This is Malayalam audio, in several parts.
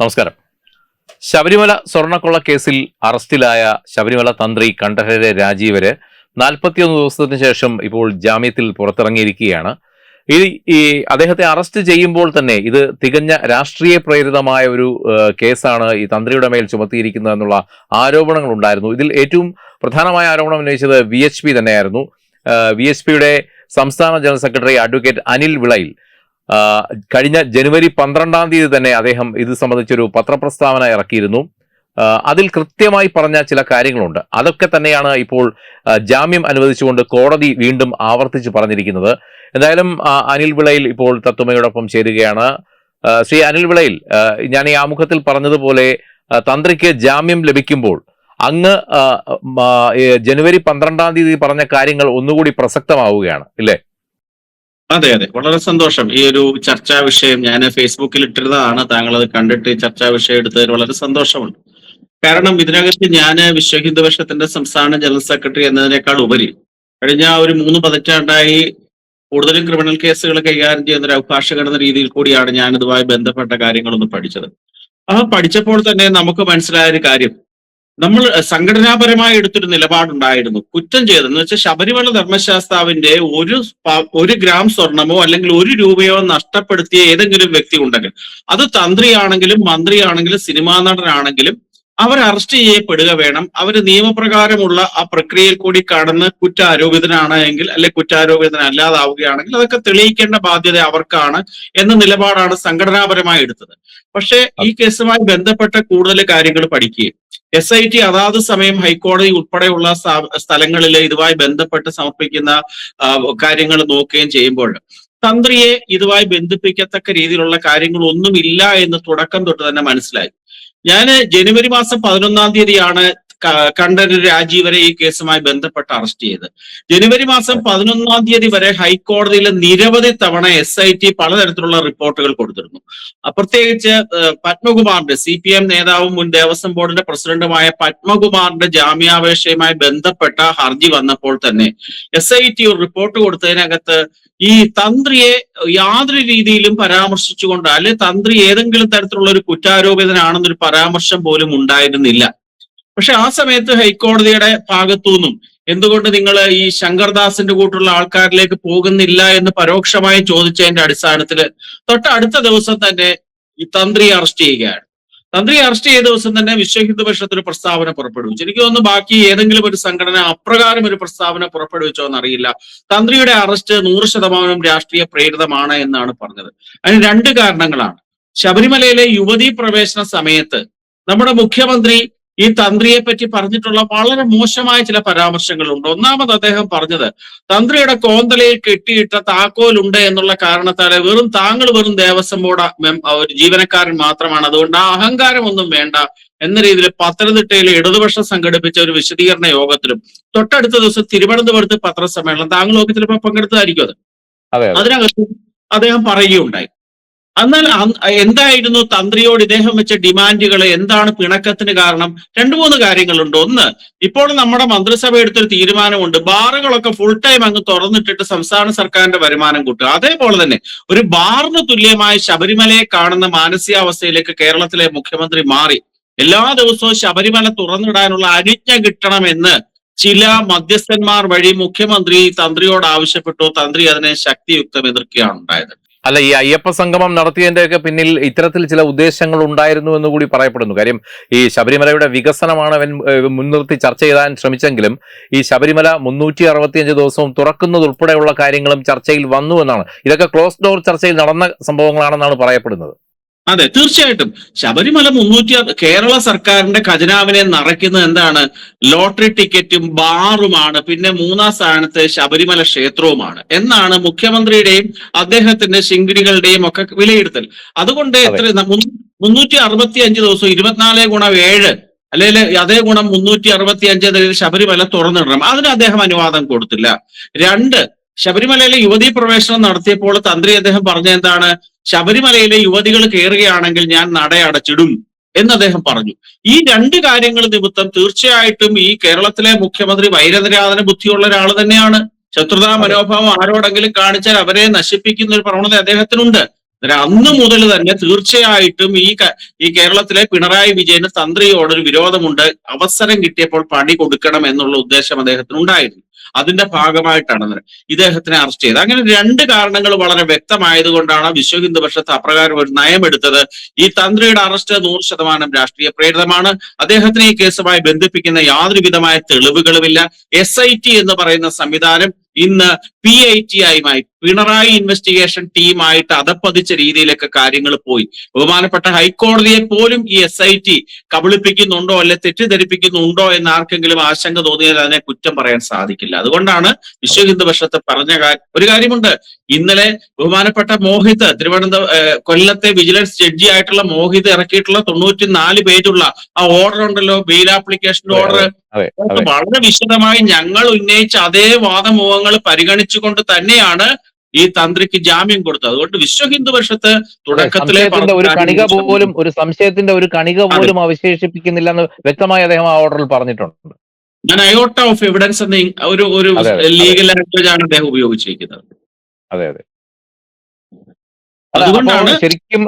നമസ്കാരം. ശബരിമല സ്വർണക്കൊള്ള കേസിൽ അറസ്റ്റിലായ ശബരിമല തന്ത്രി കണ്ഠരര് രാജീവര് നാൽപ്പത്തിയൊന്ന് ദിവസത്തിന് ശേഷം ഇപ്പോൾ ജാമ്യത്തിൽ പുറത്തിറങ്ങിയിരിക്കുകയാണ്. ഈ ഈ അദ്ദേഹത്തെ അറസ്റ്റ് ചെയ്യുമ്പോൾ തന്നെ ഇത് തികഞ്ഞ രാഷ്ട്രീയ പ്രേരിതമായ ഒരു കേസാണ് ഈ തന്ത്രിയുടെ മേൽ ചുമത്തിയിരിക്കുന്നത് എന്നുള്ള ആരോപണങ്ങൾ ഉണ്ടായിരുന്നു. ഇതിൽ ഏറ്റവും പ്രധാനമായ ആരോപണം ഉന്നയിച്ചത് വി എച്ച് പി തന്നെയായിരുന്നു. വി എച്ച് പിയുടെ സംസ്ഥാന general secretary advocate Anil Vilayil കഴിഞ്ഞ ജനുവരി പന്ത്രണ്ടാം തീയതി തന്നെ അദ്ദേഹം ഇത് സംബന്ധിച്ചൊരു പത്രപ്രസ്താവന ഇറക്കിയിരുന്നു. അതിൽ കൃത്യമായി പറഞ്ഞ ചില കാര്യങ്ങളുണ്ട്. അതൊക്കെ തന്നെയാണ് ഇപ്പോൾ ജാമ്യം അനുവദിച്ചുകൊണ്ട് കോടതി വീണ്ടും ആവർത്തിച്ച് പറഞ്ഞിരിക്കുന്നത്. എന്തായാലും അനിൽ വിളയിൽ ഇപ്പോൾ തത്വമയോടൊപ്പം ചേരുകയാണ്. ശ്രീ അനിൽ വിളയിൽ ഞാൻ ഈ ആമുഖത്തിൽ പറഞ്ഞതുപോലെ തന്ത്രിക്ക് ജാമ്യം ലഭിക്കുമ്പോൾ അങ്ങ് ജനുവരി പന്ത്രണ്ടാം തീയതി പറഞ്ഞ കാര്യങ്ങൾ ഒന്നുകൂടി പ്രസക്തമാവുകയാണ് ഇല്ലേ? അതെ അതെ. വളരെ സന്തോഷം. ഈ ഒരു ചർച്ചാ വിഷയം ഞാൻ ഫേസ്ബുക്കിൽ ഇട്ടിരുന്നതാണ്. താങ്കൾ അത് കണ്ടിട്ട് ചർച്ചാ വിഷയം എടുത്തതിൽ വളരെ സന്തോഷമുണ്ട്. കാരണം ഇതിനകത്ത് ഞാൻ വിശ്വ ഹിന്ദുപക്ഷത്തിന്റെ സംസ്ഥാന ജനറൽ സെക്രട്ടറി എന്നതിനേക്കാൾ ഉപരി കഴിഞ്ഞ ഒരു മൂന്ന് പതിറ്റാണ്ടായി കൂടുതലും ക്രിമിനൽ കേസുകൾ കൈകാര്യം ചെയ്യുന്ന ഒരു അഭിഭാഷകൻ എന്ന രീതിയിൽ കൂടിയാണ് ഞാൻ ഇതുമായി ബന്ധപ്പെട്ട കാര്യങ്ങളൊന്ന് പഠിച്ചത്. ആ പഠിച്ചപ്പോൾ തന്നെ നമുക്ക് മനസ്സിലായ ഒരു കാര്യം. നമ്മൾ സംഘടനാപരമായി എടുത്തൊരു നിലപാടുണ്ടായിരുന്നു. കുറ്റം ചെയ്തെന്ന് വെച്ചാൽ ശബരിമല ധർമ്മശാസ്താവിന്റെ ഒരു ഒരു ഗ്രാം സ്വർണമോ അല്ലെങ്കിൽ ഒരു രൂപയോ നഷ്ടപ്പെടുത്തിയ ഏതെങ്കിലും വ്യക്തി ഉണ്ടെങ്കിൽ അത് തന്ത്രിയാണെങ്കിലും മന്ത്രിയാണെങ്കിലും സിനിമാ നടനാണെങ്കിലും അവർ അറസ്റ്റ് ചെയ്യപ്പെടുക വേണം. അവർ നിയമപ്രകാരമുള്ള ആ പ്രക്രിയയിൽ കൂടി കടന്ന് കുറ്റാരോപിതനാണ് എങ്കിൽ അല്ലെ കുറ്റാരോപിതനല്ലാതാവുകയാണെങ്കിൽ അതൊക്കെ തെളിയിക്കേണ്ട ബാധ്യത അവർക്കാണ് എന്ന നിലപാടാണ് സംഘടനാപരമായി എടുത്തത്. പക്ഷേ ഈ കേസുമായി ബന്ധപ്പെട്ട കൂടുതൽ കാര്യങ്ങൾ പഠിക്കുകയും എസ് ഐ ടി അതാത് സമയം ഹൈക്കോടതി ഉൾപ്പെടെയുള്ള സ്ഥലങ്ങളിൽ ഇതുമായി ബന്ധപ്പെട്ട് സമർപ്പിക്കുന്ന കാര്യങ്ങൾ നോക്കുകയും ചെയ്യുമ്പോൾ തന്ത്രിയെ ഇതുമായി ബന്ധിപ്പിക്കത്തക്ക രീതിയിലുള്ള കാര്യങ്ങൾ ഒന്നുമില്ല എന്ന് തുടക്കം തൊട്ട് തന്നെ മനസ്സിലായി. ഞാൻ ജനുവരി മാസം പതിനൊന്നാം തീയതിയാണ് ക- കണ്ഠര് രാജീവരെ ഈ കേസുമായി ബന്ധപ്പെട്ട് അറസ്റ്റ് ചെയ്തത്. ജനുവരി മാസം പതിനൊന്നാം തീയതി വരെ ഹൈക്കോടതിയിൽ നിരവധി തവണ എസ് ഐ ടി പലതരത്തിലുള്ള റിപ്പോർട്ടുകൾ കൊടുത്തിരുന്നു. പ്രത്യേകിച്ച് പത്മകുമാറിന്റെ സി പി എം നേതാവും മുൻ ദേവസ്വം ബോർഡിന്റെ പ്രസിഡന്റുമായ പത്മകുമാറിന്റെ ജാമ്യാപേക്ഷയുമായി ബന്ധപ്പെട്ട ഹർജി വന്നപ്പോൾ തന്നെ എസ് ഐ ടി ഒരു റിപ്പോർട്ട് കൊടുത്തതിനകത്ത് ഈ തന്ത്രിയെ യാതൊരു രീതിയിലും പരാമർശിച്ചുകൊണ്ട് അല്ലെ തന്ത്രി ഏതെങ്കിലും തരത്തിലുള്ള ഒരു കുറ്റാരോപിതനാണെന്നൊരു പരാമർശം പോലും ഉണ്ടായിരുന്നില്ല. പക്ഷെ ആ സമയത്ത് ഹൈക്കോടതിയുടെ ഭാഗത്തുനിന്നും എന്തുകൊണ്ട് നിങ്ങൾ ഈ ശങ്കർദാസിന്റെ കൂട്ടുള്ള ആൾക്കാരിലേക്ക് പോകുന്നില്ല എന്ന് പരോക്ഷമായി ചോദിച്ചതിന്റെ അടിസ്ഥാനത്തിൽ തൊട്ട് അടുത്ത ദിവസം തന്നെ ഈ തന്ത്രിയെ അറസ്റ്റ് ചെയ്യുകയാണ്. തന്ത്രിയെ അറസ്റ്റ് ചെയ്ത ദിവസം തന്നെ വിശ്വ ഹിന്ദു പരിഷത്ത് ഒരു പ്രസ്താവന പുറപ്പെടുവിച്ചു. എനിക്ക് തോന്നുന്നു ബാക്കി ഏതെങ്കിലും ഒരു സംഘടന അപ്രകാരം ഒരു പ്രസ്താവന പുറപ്പെടുവിച്ചോ എന്നറിയില്ല. തന്ത്രിയുടെ അറസ്റ്റ് നൂറ് ശതമാനം രാഷ്ട്രീയ പ്രേരിതമാണ് എന്നാണ് പറഞ്ഞത്. അതിന് രണ്ട് കാരണങ്ങളാണ്. ശബരിമലയിലെ യുവതീ പ്രവേശന സമയത്ത് നമ്മുടെ മുഖ്യമന്ത്രി ഈ തന്ത്രിയെ പറ്റി പറഞ്ഞിട്ടുള്ള വളരെ മോശമായ ചില പരാമർശങ്ങളുണ്ട്. ഒന്നാമത് അദ്ദേഹം പറഞ്ഞത് തന്ത്രിയുടെ കോന്തലയിൽ കെട്ടിയിട്ട താക്കോലുണ്ട് എന്നുള്ള കാരണത്താലെ വെറും താങ്കൾ വെറും ദേവസ്വം ബോർഡ് ഒരു ജീവനക്കാരൻ മാത്രമാണ്. അതുകൊണ്ട് ആ അഹങ്കാരമൊന്നും വേണ്ട എന്ന രീതിയിൽ പത്തനംതിട്ടയിൽ ഇടതുപക്ഷം സംഘടിപ്പിച്ച ഒരു വിശദീകരണ യോഗത്തിലും തൊട്ടടുത്ത ദിവസം തിരുവനന്തപുരത്ത് പത്രസമ്മേളനം താങ്കളൊക്കെ ചിലപ്പോൾ പങ്കെടുത്തതായിരിക്കും അതെ. അതിനകത്ത് അദ്ദേഹം പറയുകയുണ്ടായി. എന്നാൽ എന്തായിരുന്നു തന്ത്രിയോട് ഇദ്ദേഹം വെച്ച ഡിമാൻഡുകൾ എന്താണ് പിണക്കത്തിന് കാരണം? രണ്ടു മൂന്ന് കാര്യങ്ങളുണ്ട്. ഒന്ന് ഇപ്പോൾ നമ്മുടെ മന്ത്രിസഭ എടുത്തൊരു തീരുമാനമുണ്ട്. ബാറുകളൊക്കെ ഫുൾ ടൈം അങ്ങ് തുറന്നിട്ടിട്ട് സംസ്ഥാന സർക്കാരിന്റെ വരുമാനം കൂട്ടുക. അതേപോലെ തന്നെ ഒരു ബാറിന് തുല്യമായ ശബരിമലയെ കാണുന്ന മാനസികാവസ്ഥയിലേക്ക് കേരളത്തിലെ മുഖ്യമന്ത്രി മാറി. എല്ലാ ദിവസവും ശബരിമല തുറന്നിടാനുള്ള അനുജ്ഞ കിട്ടണമെന്ന് ചില മധ്യസ്ഥന്മാർ വഴി മുഖ്യമന്ത്രി തന്ത്രിയോട് ആവശ്യപ്പെട്ടു. തന്ത്രി അതിനെ ശക്തിയുക്തം എതിർക്കുകയാണ് ഉണ്ടായത്. അല്ല ഈ അയ്യപ്പ സംഗമം നടത്തിയതിന്റെയൊക്കെ പിന്നിൽ ഇത്തരത്തിൽ ചില ഉദ്ദേശങ്ങൾ ഉണ്ടായിരുന്നു എന്ന് കൂടി പറയപ്പെടുന്നു. കാര്യം ഈ ശബരിമലയുടെ വികസനമാണ് അവൻ മുൻനിർത്തി ചർച്ച ചെയ്യാൻ ശ്രമിച്ചെങ്കിലും ഈ ശബരിമല മുന്നൂറ്റി അറുപത്തിയഞ്ച് ദിവസവും തുറക്കുന്നതുൾപ്പെടെയുള്ള കാര്യങ്ങളും ചർച്ചയിൽ വന്നു എന്നാണ്. ഇതൊക്കെ ക്ലോസ് ഡോർ ചർച്ചയിൽ നടന്ന സംഭവങ്ങളാണെന്നാണ് പറയപ്പെടുന്നത്. അതെ തീർച്ചയായിട്ടും. ശബരിമല മുന്നൂറ്റി കേരള സർക്കാരിന്റെ ഖജനാവിനെ നിറയ്ക്കുന്നത് എന്താണ്? ലോട്ടറി ടിക്കറ്റും ബാറുമാണ് പിന്നെ മൂന്നാം സ്ഥാനത്ത് ശബരിമല ക്ഷേത്രവുമാണ് എന്നാണ് മുഖ്യമന്ത്രിയുടെയും അദ്ദേഹത്തിന്റെ ശിങ്കിടികളുടെയും ഒക്കെ വിലയിരുത്തൽ. അതുകൊണ്ട് എത്ര മുന്നൂ- മുന്നൂറ്റി അറുപത്തി അഞ്ച് ദിവസം ഇരുപത്തിനാല് ഗുണം ഏഴ് അല്ലെങ്കിൽ അതേ ഗുണം മുന്നൂറ്റി അറുപത്തി അഞ്ച് ശബരിമല തുറന്നിടണം. അതിന് അദ്ദേഹം അനുവാദം കൊടുത്തില്ല. രണ്ട് ശബരിമലയിലെ യുവതീ പ്രവേശനം നടത്തിയപ്പോൾ തന്ത്രി അദ്ദേഹം പറഞ്ഞ എന്താണ്? ശബരിമലയിലെ യുവതികൾ കയറുകയാണെങ്കിൽ ഞാൻ നട അടച്ചിടും എന്ന് അദ്ദേഹം പറഞ്ഞു. ഈ രണ്ട് കാര്യങ്ങൾ നിമിത്തം തീർച്ചയായിട്ടും ഈ കേരളത്തിലെ മുഖ്യമന്ത്രി വൈരനിരാധന ബുദ്ധിയുള്ള ഒരാൾ തന്നെയാണ്. ശത്രുതാ മനോഭാവം ആരോടെങ്കിലും കാണിച്ചാൽ അവരെ നശിപ്പിക്കുന്ന ഒരു പ്രവണത അദ്ദേഹത്തിനുണ്ട്. അന്ന് മുതൽ തന്നെ തീർച്ചയായിട്ടും ഈ ഈ കേരളത്തിലെ പിണറായി വിജയന് തന്ത്രിയോടൊരു വിരോധമുണ്ട്. അവസരം കിട്ടിയപ്പോൾ പണി കൊടുക്കണം എന്നുള്ള ഉദ്ദേശം അദ്ദേഹത്തിന് ഉണ്ടായിരുന്നു അതിന്റെ ഭാഗമായിട്ടാണ് ഇദ്ദേഹത്തിനെ അറസ്റ്റ് ചെയ്തത്. അങ്ങനെ രണ്ട് കാരണങ്ങൾ വളരെ വ്യക്തമായതുകൊണ്ടാണ് വിശ്വ ഹിന്ദു പക്ഷത്ത് അപ്രകാരം ഒരു നയമെടുത്തത് ഈ തന്ത്രിയുടെ അറസ്റ്റ് നൂറ് ശതമാനം രാഷ്ട്രീയ പ്രേരിതമാണ്. അദ്ദേഹത്തിനെ ഈ കേസുമായി ബന്ധിപ്പിക്കുന്ന യാതൊരുവിധമായ തെളിവുകളുമില്ല. എസ് എന്ന് പറയുന്ന സംവിധാനം ഇന്ന് പി ഐ ടി ആയി പിണറായി ഇൻവെസ്റ്റിഗേഷൻ ടീമായിട്ട് അതപ്പതിച്ച രീതിയിലൊക്കെ കാര്യങ്ങൾ പോയി. ബഹുമാനപ്പെട്ട ഹൈക്കോടതിയെ പോലും ഈ എസ് ഐ ടി കബളിപ്പിക്കുന്നുണ്ടോ അല്ലെ തെറ്റിദ്ധരിപ്പിക്കുന്നുണ്ടോ എന്ന് ആർക്കെങ്കിലും ആശങ്ക തോന്നിയാൽ അതിനെ കുറ്റം പറയാൻ സാധിക്കില്ല. അതുകൊണ്ടാണ് വിശ്വ ഹിന്ദു പക്ഷത്ത് പറഞ്ഞ ഒരു കാര്യമുണ്ട്. ഇന്നലെ ബഹുമാനപ്പെട്ട മോഹിത് തിരുവനന്തപുരം കൊല്ലത്തെ വിജിലൻസ് ജഡ്ജി ആയിട്ടുള്ള മോഹിത് ഇറക്കിയിട്ടുള്ള തൊണ്ണൂറ്റി നാല് പേജുള്ള ആ ഓർഡർ ഉണ്ടല്ലോ ബെയിൽ ആപ്ലിക്കേഷന്റെ ഓർഡർ വളരെ വിശദമായി ഞങ്ങൾ ഉന്നയിച്ച അതേ വാദമുഖങ്ങൾ പരിഗണിച്ചുകൊണ്ട് തന്നെയാണ് ഈ തന്ത്രിക്ക് ജാമ്യം കൊടുത്തു. അതുകൊണ്ട് വിശ്വ ഹിന്ദു പരിഷത്ത് തുടക്കത്തിലെ ഒരു കണിക പോലും ഒരു സംശയത്തിന്റെ ഒരു കണിക പോലും അവശേഷിപ്പിക്കുന്നില്ല എന്ന് വ്യക്തമായി അദ്ദേഹം ആ ഓർഡറിൽ പറഞ്ഞിട്ടുണ്ട്. ഞാൻ അയോട്ട ഓഫ് എവിഡൻസ് എന്ന ഒരു ഒരു ലീഗൽ ലാംഗ്വേജ് ആണ് അദ്ദേഹം ഉപയോഗിച്ചിരിക്കുന്നത്. അതെ അതെ. അതുകൊണ്ടാണ് ശരിക്കും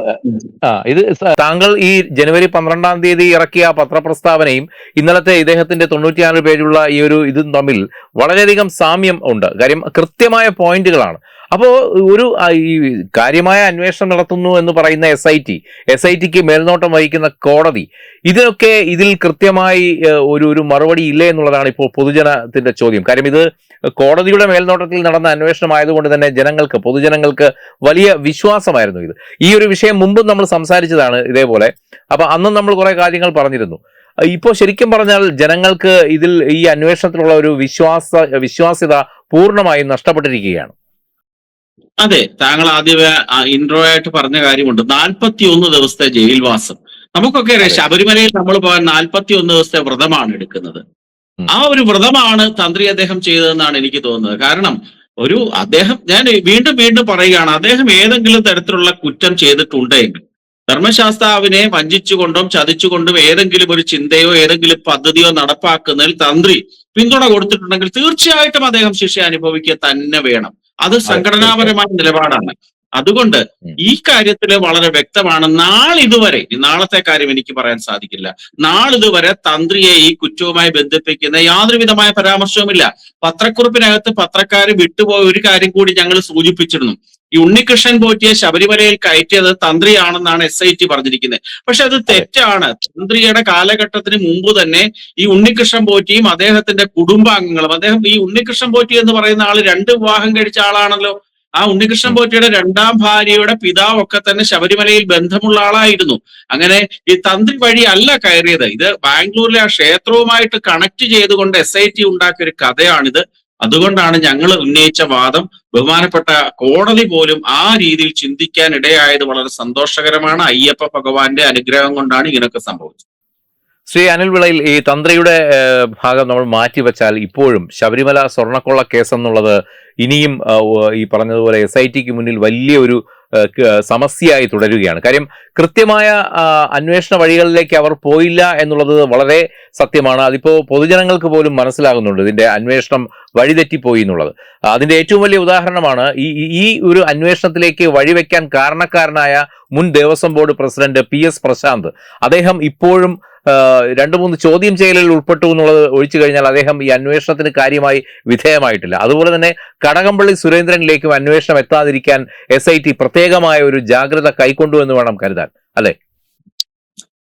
ആ ഇത് താങ്കൾ ഈ ജനുവരി പന്ത്രണ്ടാം തീയതി ഇറക്കിയ പത്രപ്രസ്താവനയും ഇന്നലത്തെ ഇദ്ദേഹത്തിന്റെ തൊണ്ണൂറ്റിയാറ് പേജുള്ള ഈ ഒരു ഇതും തമ്മിൽ വളരെയധികം സാമ്യം ഉണ്ട്. കാര്യം കൃത്യമായ പോയിന്റുകളാണ്. അപ്പോ ഒരു ഈ കാര്യമായ അന്വേഷണം നടത്തുന്നു എന്ന് പറയുന്ന S I T S I tick മേൽനോട്ടം വഹിക്കുന്ന കോടതി ഇതിനൊക്കെ ഇതിൽ കൃത്യമായി ഒരു ഒരു മറുപടി ഇല്ലേ എന്നുള്ളതാണ് ഇപ്പോൾ പൊതുജനത്തിന്റെ ചോദ്യം. കാര്യം ഇത് കോടതിയുടെ മേൽനോട്ടത്തിൽ നടന്ന അന്വേഷണം ആയതുകൊണ്ട് തന്നെ ജനങ്ങൾക്ക് പൊതുജനങ്ങൾക്ക് വലിയ വിശ്വാസമായിരുന്നു ഇത്. ഈ ഒരു വിഷയം മുമ്പും നമ്മൾ സംസാരിച്ചതാണ് ഇതേപോലെ. അപ്പൊ അന്നും നമ്മൾ കുറെ കാര്യങ്ങൾ പറഞ്ഞിരുന്നു. ഇപ്പോൾ ശരിക്കും പറഞ്ഞാൽ ജനങ്ങൾക്ക് ഇതിൽ ഈ അന്വേഷണത്തിലുള്ള ഒരു വിശ്വാസ വിശ്വാസ്യത പൂർണമായും നഷ്ടപ്പെട്ടിരിക്കുകയാണ്. അതെ താങ്കൾ ആദ്യമേ ഇൻട്രോ ആയിട്ട് പറഞ്ഞ കാര്യമുണ്ട്. നാൽപ്പത്തി ഒന്ന് ദിവസത്തെ ജയിൽവാസം. നമുക്കൊക്കെ അറിയാം ശബരിമലയിൽ നമ്മൾ പോകാൻ നാൽപ്പത്തി ഒന്ന് ദിവസത്തെ വ്രതമാണ് എടുക്കുന്നത്. ആ ഒരു വ്രതമാണ് തന്ത്രി അദ്ദേഹം ചെയ്തതെന്നാണ് എനിക്ക് തോന്നുന്നത്. കാരണം ഒരു അദ്ദേഹം ഞാൻ വീണ്ടും വീണ്ടും പറയുകയാണ് അദ്ദേഹം ഏതെങ്കിലും തരത്തിലുള്ള കുറ്റം ചെയ്തിട്ടുണ്ടെങ്കിൽ ധർമ്മശാസ്താവിനെ വഞ്ചിച്ചുകൊണ്ടും ചതിച്ചുകൊണ്ടും ഏതെങ്കിലും ഒരു ചിന്തയോ ഏതെങ്കിലും പദ്ധതിയോ നടപ്പാക്കുന്നതിൽ തന്ത്രി പിന്തുണ കൊടുത്തിട്ടുണ്ടെങ്കിൽ തീർച്ചയായിട്ടും അദ്ദേഹം ശിക്ഷ അനുഭവിക്കുക തന്നെ വേണം. അത് സംഘടനാപരമായ നിലപാടാണ്. അതുകൊണ്ട് ഈ കാര്യത്തിൽ വളരെ വ്യക്തമാണ് നാളിതുവരെ നാളത്തെ കാര്യം എനിക്ക് പറയാൻ സാധിക്കില്ല. നാളിതുവരെ തന്ത്രിയെ ഈ കുറ്റവുമായി ബന്ധിപ്പിക്കുന്ന യാതൊരുവിധമായ പരാമർശവുമില്ല. പത്രക്കുറിപ്പിനകത്ത് പത്രക്കാർ വിട്ടുപോയ ഒരു കാര്യം കൂടി ഞങ്ങൾ സൂചിപ്പിച്ചിരുന്നു. ഈ ഉണ്ണികൃഷ്ണൻ പോറ്റിയെ ശബരിമലയിൽ കയറ്റിയത് തന്ത്രിയാണെന്നാണ് എസ് ഐ ടി പറഞ്ഞിരിക്കുന്നത്. പക്ഷെ അത് തെറ്റാണ്. തന്ത്രിയുടെ കാലഘട്ടത്തിന് മുമ്പ് തന്നെ ഈ ഉണ്ണികൃഷ്ണൻ പോറ്റിയും അദ്ദേഹത്തിന്റെ കുടുംബാംഗങ്ങളും അദ്ദേഹം ഈ ഉണ്ണികൃഷ്ണൻ പോറ്റി എന്ന് പറയുന്ന ആൾ രണ്ട് വിവാഹം കഴിച്ച ആളാണല്ലോ. ആ ഉണ്ണികൃഷ്ണൻ പോറ്റിയുടെ രണ്ടാം ഭാര്യയുടെ പിതാവൊക്കെ തന്നെ ശബരിമലയിൽ ബന്ധമുള്ള ആളായിരുന്നു. അങ്ങനെ ഈ തന്ത്രി വഴി അല്ല കയറിയത്. ഇത് ബാംഗ്ലൂരിലെ ആ ക്ഷേത്രവുമായിട്ട് കണക്ട് ചെയ്തുകൊണ്ട് എസ് ഐ ടി ഉണ്ടാക്കിയ ഒരു കഥയാണിത്. അതുകൊണ്ടാണ് ഞങ്ങൾ ഉന്നയിച്ച വാദം ബഹുമാനപ്പെട്ട കോടതി പോലും ആ രീതിയിൽ ചിന്തിക്കാൻ ഇടയായത് വളരെ സന്തോഷകരമാണ്. അയ്യപ്പ ഭഗവാന്റെ അനുഗ്രഹം കൊണ്ടാണ് ഇങ്ങനെയൊക്കെ സംഭവിച്ചത്. ശ്രീ അനിൽ വിളയിൽ ഈ തന്ത്രിയുടെ ഭാഗം നമ്മൾ മാറ്റിവെച്ചാൽ ഇപ്പോഴും ശബരിമല സ്വർണക്കൊള്ള കേസ് എന്നുള്ളത് ഇനിയും ഈ പറഞ്ഞതുപോലെ എസ് ഐ ടിക്ക് മുന്നിൽ വലിയ ഒരു സമസ്യയായി തുടരുകയാണ്. കാര്യം കൃത്യമായ അന്വേഷണ വഴികളിലേക്ക് അവർ പോയില്ല എന്നുള്ളത് വളരെ സത്യമാണ്. അതിപ്പോൾ പൊതുജനങ്ങൾക്ക് പോലും മനസ്സിലാകുന്നുണ്ട് ഇതിന്റെ അന്വേഷണം വഴിതെറ്റിപ്പോയി എന്നുള്ളത്. അതിന്റെ ഏറ്റവും വലിയ ഉദാഹരണമാണ് ഈ ഈ- ഒരു അന്വേഷണത്തിലേക്ക് വഴിവെക്കാൻ കാരണക്കാരനായ മുൻ Devaswom board president P S Prashanth. അദ്ദേഹം ഇപ്പോഴും രണ്ട് മൂന്ന് ചോദ്യം ചെയ്യലിൽ ഉൾപ്പെട്ടു എന്നുള്ളത് ഒഴിച്ചു കഴിഞ്ഞാൽ അദ്ദേഹം ഈ അന്വേഷണത്തിന് കാര്യമായി വിധേയമായിട്ടില്ല. അതുപോലെ തന്നെ കടകംപള്ളി സുരേന്ദ്രനിലേക്കും അന്വേഷണം എത്താതിരിക്കാൻ എസ് ഐ ടി പ്രത്യേകമായ ഒരു ജാഗ്രത കൈക്കൊണ്ടു എന്ന് വേണം കരുതാൻ. അല്ലെ?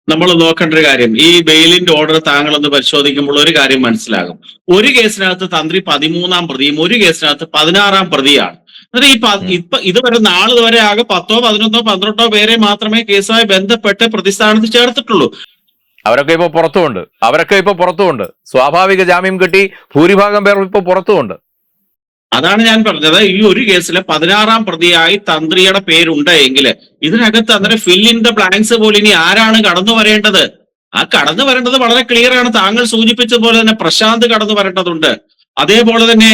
നമ്മൾ നോക്കേണ്ട ഒരു കാര്യം ഈ ബെയിലിന്റെ ഓർഡർ താങ്കളൊന്ന് പരിശോധിക്കുമ്പോൾ ഒരു കാര്യം മനസ്സിലാകും. ഒരു കേസിനകത്ത് തന്ത്രി പതിമൂന്നാം പ്രതിയും ഒരു കേസിനകത്ത് പതിനാറാം പ്രതിയാണ്. എന്നിട്ട് ഈ ഇപ്പൊ ഇതുവരെ നാളെ വരെ ആകെ പത്തോ പതിനൊന്നോ പന്ത്രണ്ടോ പേരെ മാത്രമേ കേസുമായി ബന്ധപ്പെട്ട് പ്രതിസ്ഥാനത്ത് ചേർത്തിട്ടുള്ളൂ. അവരൊക്കെ ഇപ്പൊ പുറത്തുമുണ്ട്. അവരൊക്കെ ഇപ്പൊ പുറത്തുമുണ്ട്. സ്വാഭാവിക ജാമ്യം കിട്ടി ഭൂരിഭാഗം പേർ ഇപ്പൊ പുറത്തുമുണ്ട്. അതാണ് ഞാൻ പറഞ്ഞത്. ഈ ഒരു കേസിലെ പതിനാറാം പ്രതിയായി തന്ത്രിയുടെ പേരുണ്ട് എങ്കിൽ ഇതിനകത്ത് അന്നേരം ഫിൽ ഇൻ ദ ബ്ലാങ്ക്സ് പോലെ ഇനി ആരാണ് കടന്നു വരേണ്ടത്? ആ കടന്നു വരേണ്ടത് വളരെ ക്ലിയർ ആണ്. താങ്കൾ സൂചിപ്പിച്ചതുപോലെ തന്നെ പ്രശാന്ത് കടന്നു വരേണ്ടതുണ്ട്. അതേപോലെ തന്നെ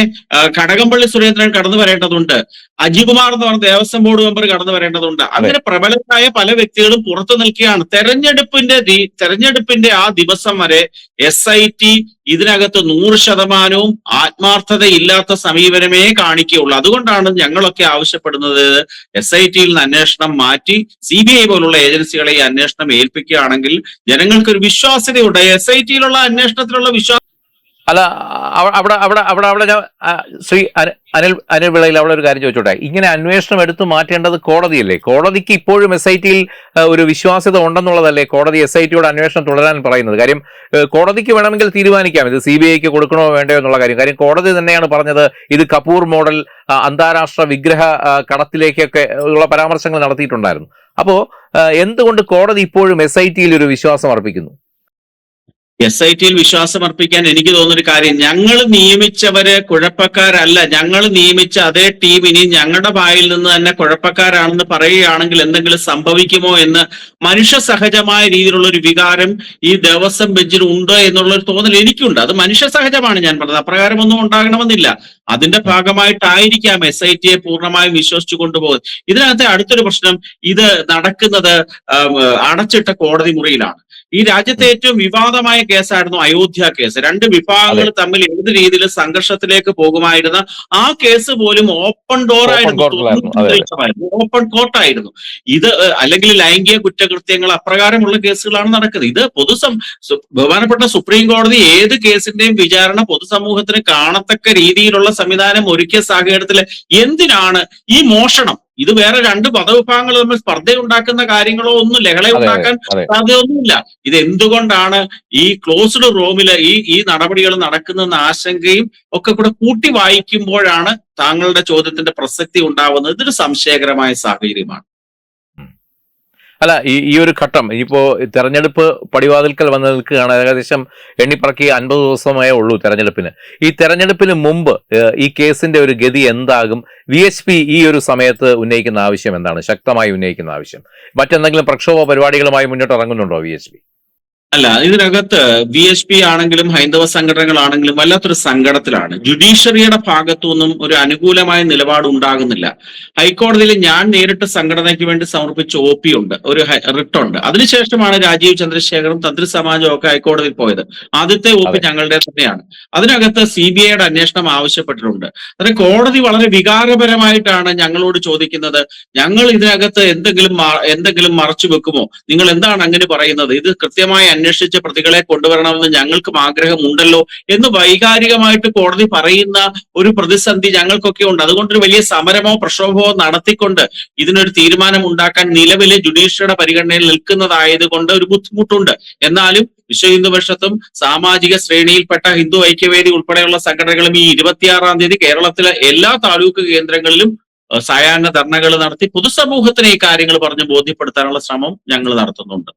കടകംപള്ളി സുരേന്ദ്രൻ കടന്നു വരേണ്ടതുണ്ട്. അജികുമാർ എന്ന് പറഞ്ഞ ദേവസ്വം ബോർഡ് മെമ്പർ കടന്നു വരേണ്ടതുണ്ട്. അങ്ങനെ പ്രബലരായ പല വ്യക്തികളും പുറത്തു നിൽക്കുകയാണ്. തെരഞ്ഞെടുപ്പിന്റെ തെരഞ്ഞെടുപ്പിന്റെ ആ ദിവസം വരെ എസ് ഐ ടി ഇതിനകത്ത് നൂറ് ശതമാനവും ആത്മാർത്ഥതയില്ലാത്ത സമീപനമേ കാണിക്കുകയുള്ളൂ. അതുകൊണ്ടാണ് ഞങ്ങളൊക്കെ ആവശ്യപ്പെടുന്നത് എസ് ഐ ടിയിൽ നിന്ന് അന്വേഷണം മാറ്റി സി ബി ഐ പോലുള്ള ഏജൻസികളെ ഈ അന്വേഷണം ഏൽപ്പിക്കുകയാണെങ്കിൽ ജനങ്ങൾക്കൊരു വിശ്വാസ്യതയുണ്ട്. എസ് ഐ ടിയിലുള്ള അന്വേഷണത്തിലുള്ള വിശ്വാസം അല്ല അവ- അവിടെ അവിടെ അവിടെ അവിടെ ഞാൻ ശ്രീ അന- അനിൽ അനിൽ വിളയിൽ അവിടെ ഒരു കാര്യം ചോദിച്ചോട്ടെ? ഇങ്ങനെ അന്വേഷണം എടുത്തു മാറ്റേണ്ടത് കോടതിയല്ലേ? കോടതിക്ക് ഇപ്പോഴും എസ് ഐ ടിയിൽ ഒരു വിശ്വാസ്യത ഉണ്ടെന്നുള്ളതല്ലേ കോടതി എസ് ഐ അന്വേഷണം തുടരാൻ പറയുന്നത്? കാര്യം കോടതിക്ക് വേണമെങ്കിൽ തീരുമാനിക്കാം. ഇത് സി ബി ഐക്ക് കൊടുക്കണോ വേണ്ടയോ എന്നുള്ള കാര്യം. കാര്യം കോടതി തന്നെയാണ് പറഞ്ഞത് ഇത് കപൂർ മോഡൽ അന്താരാഷ്ട്ര വിഗ്രഹ കടത്തിലേക്കൊക്കെ ഉള്ള പരാമർശങ്ങൾ നടത്തിയിട്ടുണ്ടായിരുന്നു. അപ്പോൾ എന്തുകൊണ്ട് കോടതി ഇപ്പോഴും എസ് ഐ ടിയിൽ ഒരു വിശ്വാസം അർപ്പിക്കുന്നു? എസ് ഐ ടിയിൽ വിശ്വാസം അർപ്പിക്കാൻ എനിക്ക് തോന്നുന്നൊരു കാര്യം ഞങ്ങൾ നിയമിച്ചവര് കുഴപ്പക്കാരല്ല. ഞങ്ങൾ നിയമിച്ച അതേ ടീം ഇനി ഞങ്ങളുടെ വായിൽ നിന്ന് തന്നെ കുഴപ്പക്കാരാണെന്ന് പറയുകയാണെങ്കിൽ എന്തെങ്കിലും സംഭവിക്കുമോ എന്ന് മനുഷ്യ സഹജമായ രീതിയിലുള്ള ഒരു വികാരം ഈ ദേവസ്വം ബെഞ്ചിൽ ഉണ്ടോ എന്നുള്ള ഒരു തോന്നൽ എനിക്കുണ്ട്. അത് മനുഷ്യ സഹജമാണ് ഞാൻ പറഞ്ഞത്. അപ്രകാരമൊന്നും ഉണ്ടാകണമെന്നില്ല. അതിന്റെ ഭാഗമായിട്ടായിരിക്കാം എസ് ഐ ടിയെ പൂർണമായും വിശ്വസിച്ചു കൊണ്ടുപോകുന്നത്. ഇതിനകത്തെ അടുത്തൊരു പ്രശ്നം ഇത് നടക്കുന്നത് അടച്ചിട്ട കോടതി മുറിയിലാണ്. ഈ രാജ്യത്തെ ഏറ്റവും വിവാദമായ കേസായിരുന്നു അയോധ്യ കേസ്. രണ്ട് വിഭാഗങ്ങൾ തമ്മിൽ ഏത് രീതിയിൽ സംഘർഷത്തിലേക്ക് പോകുമായിരുന്ന? ആ കേസ് പോലും ഓപ്പൺ ഡോർ ആയിരുന്നു. ഓപ്പൺ കോർട്ടായിരുന്നു ഇത് അല്ലെങ്കിൽ ലൈംഗിക കുറ്റകൃത്യങ്ങൾ അപ്രകാരമുള്ള കേസുകളാണ് നടക്കുന്നത്. ഇത് പൊതുസം ബഹുമാനപ്പെട്ട സുപ്രീം കോടതി ഏത് കേസിന്റെയും വിചാരണ പൊതുസമൂഹത്തിന് കാണത്തക്ക രീതിയിലുള്ള സംവിധാനം ഒരുക്കിയ സാഹചര്യത്തിൽ എന്തിനാണ് ഈ മോഷണം? ഇത് വേറെ രണ്ട് പദവിഭാഗങ്ങൾ തമ്മിൽ സ്പർദ്ധ ഉണ്ടാക്കുന്ന കാര്യങ്ങളോ ഒന്നും ലഹള ഉണ്ടാക്കാൻ സാധ്യതയൊന്നുമില്ല. ഇത് എന്തുകൊണ്ടാണ് ഈ ക്ലോസ്ഡ് റൂമിൽ ഈ ഈ നടപടികൾ നടക്കുന്ന ആശങ്കയും ഒക്കെ കൂടെ കൂട്ടി വായിക്കുമ്പോഴാണ് താങ്കളുടെ ചോദ്യത്തിന്റെ പ്രസക്തി ഉണ്ടാവുന്നത്. ഇതൊരു സംശയകരമായ സാഹചര്യമാണ്. അല്ല ഈ ഈ ഒരു ഘട്ടം ഇനിയിപ്പോ തെരഞ്ഞെടുപ്പ് പടിവാതിൽക്കൽ വന്ന് നിൽക്കുകയാണ്. ഏകദേശം എണ്ണിപ്പറക്കി അൻപത് ദിവസമേ ഉള്ളൂ തെരഞ്ഞെടുപ്പിന്. ഈ തെരഞ്ഞെടുപ്പിന് മുമ്പ് ഈ കേസിന്റെ ഒരു ഗതി എന്താകും? വി എച്ച് പി ഈ ഒരു സമയത്ത് ഉന്നയിക്കുന്ന ആവശ്യം എന്താണ്? ശക്തമായി ഉന്നയിക്കുന്ന ആവശ്യം. മറ്റെന്തെങ്കിലും പ്രക്ഷോഭ പരിപാടികളുമായി മുന്നോട്ട് ഇറങ്ങുന്നുണ്ടോ വി എച്ച് പി? അല്ല ഇതിനകത്ത് വി എച്ച് പി ആണെങ്കിലും ഹൈന്ദവ സംഘടനകളാണെങ്കിലും വല്ലാത്തൊരു സങ്കടത്തിലാണ്. ജുഡീഷ്യറിയുടെ ഭാഗത്തുനിന്നും ഒരു അനുകൂലമായ നിലപാട് ഉണ്ടാകുന്നില്ല. ഹൈക്കോടതിയിൽ ഞാൻ നേരിട്ട് സംഘടനയ്ക്ക് വേണ്ടി സമർപ്പിച്ച ഒ പി ഉണ്ട് ഒരു റിട്ട് ഉണ്ട്. അതിനുശേഷമാണ് രാജീവ് ചന്ദ്രശേഖറും തന്ത്രി സമാജവും ഒക്കെ ഹൈക്കോടതിയിൽ പോയത്. ആദ്യത്തെ ഒ പി ഞങ്ങളുടെ തന്നെയാണ്. അതിനകത്ത് സി ബി ഐയുടെ അന്വേഷണം ആവശ്യപ്പെട്ടിട്ടുണ്ട്. അതിന് കോടതി വളരെ വികാരപരമായിട്ടാണ് ഞങ്ങളോട് ചോദിക്കുന്നത് ഞങ്ങൾ ഇതിനകത്ത് എന്തെങ്കിലും എന്തെങ്കിലും മറച്ചു വെക്കുമോ? നിങ്ങൾ എന്താണ് അങ്ങനെ പറയുന്നത്? ഇത് കൃത്യമായി അന്വേഷിച്ച് പ്രതികളെ കൊണ്ടുവരണമെന്ന് ഞങ്ങൾക്കും ആഗ്രഹമുണ്ടല്ലോ എന്ന് വൈകാരികമായിട്ട് കോടതി പറയുന്ന ഒരു പ്രതിസന്ധി ഞങ്ങൾക്കൊക്കെ ഉണ്ട്. അതുകൊണ്ട് ഒരു വലിയ സമരമോ പ്രക്ഷോഭമോ നടത്തിക്കൊണ്ട് ഇതിനൊരു തീരുമാനം ഉണ്ടാക്കാൻ നിലവിലെ ജുഡീഷ്യറിയുടെ പരിഗണനയിൽ നിൽക്കുന്നതായതുകൊണ്ട് ഒരു ബുദ്ധിമുട്ടുണ്ട്. എന്നാലും വിശ്വ ഹിന്ദു പരിഷത്തും സാമാജിക ശ്രേണിയിൽപ്പെട്ട ഹിന്ദു ഐക്യവേദി ഉൾപ്പെടെയുള്ള സംഘടനകളും ഈ ഇരുപത്തിയാറാം തീയതി കേരളത്തിലെ എല്ലാ താലൂക്ക് കേന്ദ്രങ്ങളിലും സായാഹ്ന ധർണകൾ നടത്തി പൊതുസമൂഹത്തിന് ഈ കാര്യങ്ങൾ പറഞ്ഞ് ബോധ്യപ്പെടുത്താനുള്ള ശ്രമം ഞങ്ങൾ നടത്തുന്നുണ്ട്.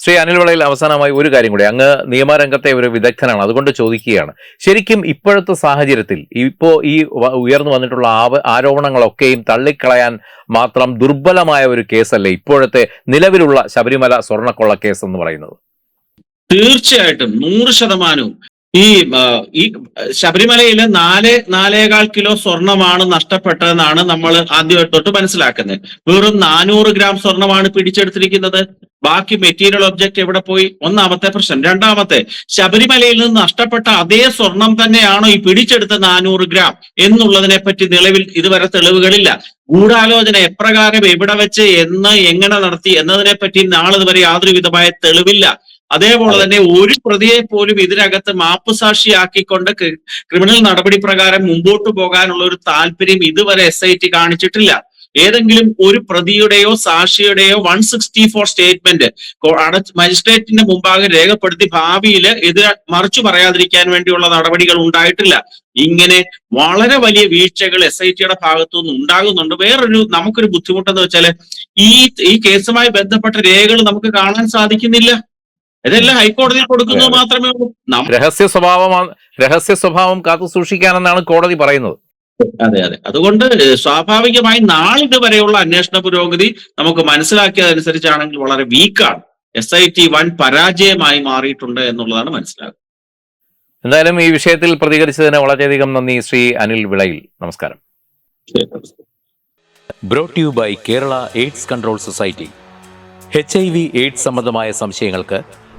ശ്രീ അനിൽ വളയിൽ അവസാനമായി ഒരു കാര്യം കൂടി. അങ്ങ് നിയമരംഗത്തെ ഒരു വിദഗ്ധനാണ്. അതുകൊണ്ട് ചോദിക്കുകയാണ്. ശരിക്കും ഇപ്പോഴത്തെ സാഹചര്യത്തിൽ ഇപ്പോൾ ഈ ഉയർന്നു വന്നിട്ടുള്ള ആരോപണങ്ങളൊക്കെയും തള്ളിക്കളയാൻ മാത്രം ദുർബലമായ ഒരു കേസല്ലേ ഇപ്പോഴത്തെ നിലവിലുള്ള ശബരിമല സ്വർണക്കൊള്ള കേസ് എന്ന് പറയുന്നത്? തീർച്ചയായിട്ടും. നൂറ് ശതമാനവും. ഈ ഈ ശബരിമലയിൽ നാല് നാലേകാൽ കിലോ സ്വർണമാണ് നഷ്ടപ്പെട്ടതെന്നാണ് നമ്മൾ ആദ്യമായിട്ട് തൊട്ട് മനസ്സിലാക്കുന്നത് വെറും നാനൂറ് ഗ്രാം സ്വർണമാണ് പിടിച്ചെടുത്തിരിക്കുന്നത്. ബാക്കി മെറ്റീരിയൽ ഒബ്ജക്റ്റ് എവിടെ പോയി? ഒന്നാമത്തെ പ്രശ്നം. രണ്ടാമത്തെ ശബരിമലയിൽ നിന്ന് നഷ്ടപ്പെട്ട അതേ സ്വർണം തന്നെയാണോ ഈ പിടിച്ചെടുത്ത നാനൂറ് ഗ്രാം എന്നുള്ളതിനെ പറ്റി നിലവിൽ ഇതുവരെ തെളിവുകളില്ല. ഗൂഢാലോചന എപ്രകാരം എവിടെ വെച്ച് എന്ന് എങ്ങനെ നടത്തി എന്നതിനെ പറ്റി നാളിതുവരെ യാതൊരു വിധമായ തെളിവില്ല. അതേപോലെ തന്നെ ഒരു പ്രതിയെ പോലും ഇതിനകത്ത് മാപ്പ് സാക്ഷിയാക്കിക്കൊണ്ട് ക്രിമിനൽ നടപടി പ്രകാരം മുമ്പോട്ട് പോകാനുള്ള ഒരു താല്പര്യം ഇതുവരെ എസ് ഐ ടി കാണിച്ചിട്ടില്ല. ഏതെങ്കിലും ഒരു പ്രതിയുടെയോ സാക്ഷിയുടെയോ വൺ സിക്സ്റ്റി ഫോർ സ്റ്റേറ്റ്മെന്റ് മജിസ്ട്രേറ്റിന്റെ മുമ്പാകെ രേഖപ്പെടുത്തി ഭാവിയിൽ ഇത് മറിച്ചു പറയാതിരിക്കാൻ വേണ്ടിയുള്ള നടപടികൾ ഉണ്ടായിട്ടില്ല. ഇങ്ങനെ വളരെ വലിയ വീഴ്ചകൾ എസ് ഐ ടിയുടെ ഭാഗത്തു നിന്ന് ഉണ്ടാകുന്നുണ്ട്. വേറൊരു നമുക്കൊരു ബുദ്ധിമുട്ടെന്ന് വെച്ചാൽ ഈ ഈ കേസുമായി ബന്ധപ്പെട്ട രേഖകൾ നമുക്ക് കാണാൻ സാധിക്കുന്നില്ല. ഇതെല്ലാം ഹൈക്കോടതിയിൽ കൊടുക്കുന്നത് മാത്രമേ ഉള്ളൂ. രഹസ്യ സ്വഭാവമാണ് രഹസ്യ സ്വഭാവം കാത്തു സൂക്ഷിക്കാനെന്നാണ് കോടതി പറയുന്നത്. അതെ അതെ. അതുകൊണ്ട് സ്വാഭാവികമായി നാളിത് വരെയുള്ള അന്വേഷണ പുരോഗതി നമുക്ക് മനസ്സിലാക്കിയതനുസരിച്ചാണെങ്കിൽ വളരെ വീക്കാണ്. എസ് ഐ ടി വൺ പരാജയമായി മാറിയിട്ടുണ്ട് എന്നുള്ളതാണ് മനസ്സിലാക്കുന്നത് എന്തായാലും ഈ വിഷയത്തിൽ പ്രതികരിച്ചതിന് വളരെയധികം നന്ദി ശ്രീ അനിൽ വിളയിൽ. നമസ്കാരം. Brought you by Kerala AIDS control society H I V AIDS സംബന്ധമായ സംശയങ്ങൾക്ക്